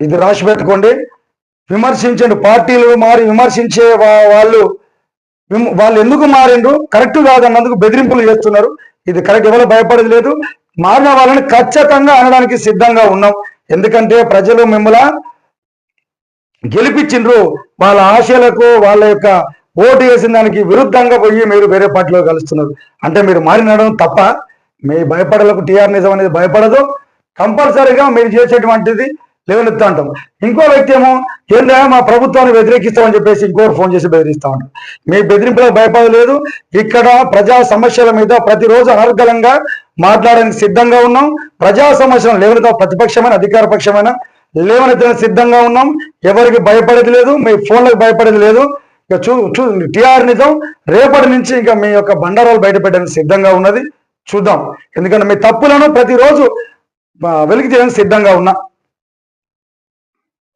ఇది రాసి పెట్టుకోండి. విమర్శించండి. పార్టీలు మారి విమర్శించే వాళ్ళు వాళ్ళు ఎందుకు మారిండ్రు? కరెక్ట్ కాదన్నందుకు బెదిరింపులు చేస్తున్నారు. ఇది కరెక్ట్ ఎవరు భయపడేది లేదు. మారిన వాళ్ళని ఖచ్చితంగా అనడానికి సిద్ధంగా ఉన్నాం. ఎందుకంటే ప్రజలు మిమ్మల్ని గెలిపించిండ్రు. వాళ్ళ ఆశయలకు వాళ్ళ యొక్క ఓటు వేసిన దానికి విరుద్ధంగా పోయి మీరు వేరే పార్టీలో కలుస్తున్నారు. అంటే మీరు మారినడం తప్ప మీ భయపడలకు టీఆర్ నిజం అనేది భయపడదు. కంపల్సరీగా మీరు చేసేటువంటిది లేవనెత్తా అంటాం. ఇంకో వ్యక్తి ఏమో ఏందా మా ప్రభుత్వాన్ని వ్యతిరేకిస్తామని చెప్పేసి ఇంకోరు ఫోన్ చేసి బెదిరిస్తా ఉంటాం మీ బెదిరింపులకు భయపడలేదు. ఇక్కడ ప్రజా సమస్యల మీద ప్రతిరోజు అనర్గలంగా మాట్లాడడానికి సిద్ధంగా ఉన్నాం. ప్రజా సమస్యలను లేవనెత్తా ప్రతిపక్షమైన అధికార పక్షమైన లేవనెత్తడానికి సిద్ధంగా ఉన్నాం. ఎవరికి భయపడేది లేదు మీ ఫోన్లకు భయపడేది లేదు. ఇక చూ చూ టీఆర్ నిజం. రేపటి నుంచి ఇంకా మీ యొక్క బండారాలు బయటపెట్టడానికి సిద్ధంగా ఉన్నది. చూద్దాం. ఎందుకంటే మీ తప్పులను ప్రతిరోజు వెలికి తీయడానికి సిద్ధంగా ఉన్నా.